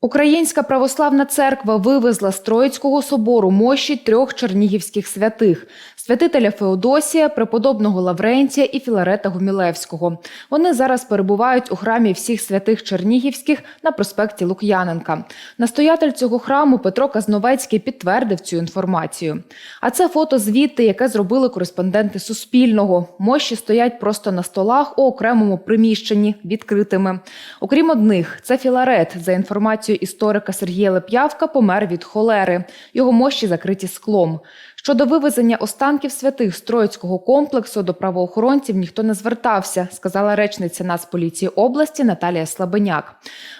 Українська православна церква вивезла з Троїцького собору мощі трьох чернігівських святих святителя Феодосія, преподобного Лаврентія і Філарета Гумілевського. Вони зараз перебувають у храмі всіх святих Чернігівських на проспекті Лук'яненка. Настоятель цього храму Петро Казновецький підтвердив цю інформацію. А це фото звідти, яке зробили кореспонденти Суспільного. Мощі стоять просто на столах у окремому приміщенні, відкритими. Окрім одних, це Філарет. За інформацією історика Сергія Леп'явка, помер від холери. Його мощі закриті склом. Щодо вивезення останків святих з Троїцького комплексу до правоохоронців ніхто не звертався, сказала речниця Нацполіції області Наталія Слабеняк.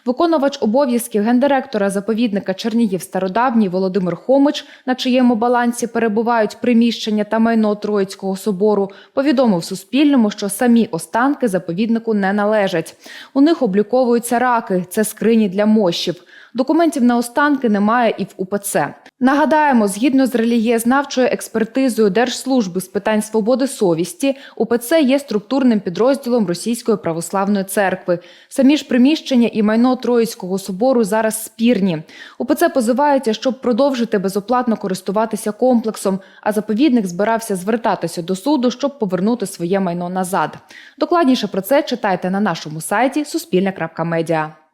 Виконувач обов'язків гендиректора заповідника Чернігів Стародавній Володимир Хомич, на чиєму балансі перебувають приміщення та майно Троїцького собору, повідомив Суспільному, що самі останки заповіднику не належать. У них обліковуються раки, це скрині для мощів. Документів на останки немає і в УПЦ. Нагадаємо, згідно з релігієзнавчою експертизою Держслужби з питань свободи совісті, УПЦ є структурним підрозділом Російської православної церкви. Самі ж приміщення і майно Троїцького собору зараз спірні. УПЦ позивається, щоб продовжити безоплатно користуватися комплексом, а заповідник збирався звертатися до суду, щоб повернути своє майно назад. Докладніше про це читайте на нашому сайті Суспільне.Медіа.